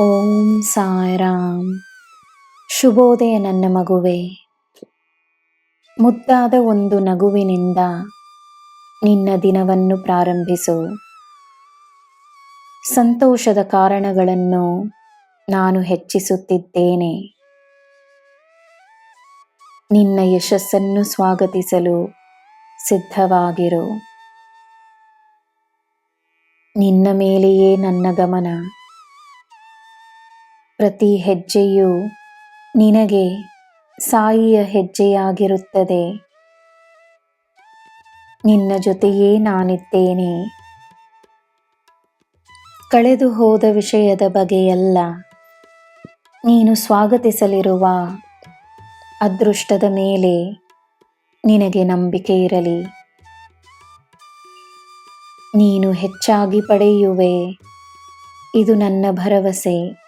ಓಂ ಸಾರಾಮ್ ಶುಭೋದಯ ನನ್ನ ಮಗುವೆ. ಮುದ್ದಾದ ಒಂದು ನಗುವಿನಿಂದ ನಿನ್ನ ದಿನವನ್ನು ಪ್ರಾರಂಭಿಸು. ಸಂತೋಷದ ಕಾರಣಗಳನ್ನು ನಾನು ಹೆಚ್ಚಿಸುತ್ತಿದ್ದೇನೆ. ನಿನ್ನ ಯಶಸ್ಸನ್ನು ಸ್ವಾಗತಿಸಲು ಸಿದ್ಧವಾಗಿರು. ನಿನ್ನ ಮೇಲೆಯೇ ನನ್ನ ಗಮನ. ಪ್ರತಿ ಹೆಜ್ಜೆಯೂ ನಿನಗೆ ಸಾಯಿಯ ಹೆಜ್ಜೆಯಾಗಿರುತ್ತದೆ. ನಿನ್ನ ಜೊತೆಯೇ ನಾನಿದ್ದೇನೆ. ಕಳೆದು ಹೋದ ವಿಷಯದ ಬಗೆಯಲ್ಲ. ನೀನು ಸ್ವಾಗತಿಸಲಿರುವ ಅದೃಷ್ಟದ ಮೇಲೆ ನಿನಗೆ ನಂಬಿಕೆ ಇರಲಿ. ನೀನು ಹೆಚ್ಚಾಗಿ ಪಡೆಯುವೆ. ಇದು ನನ್ನ ಭರವಸೆ.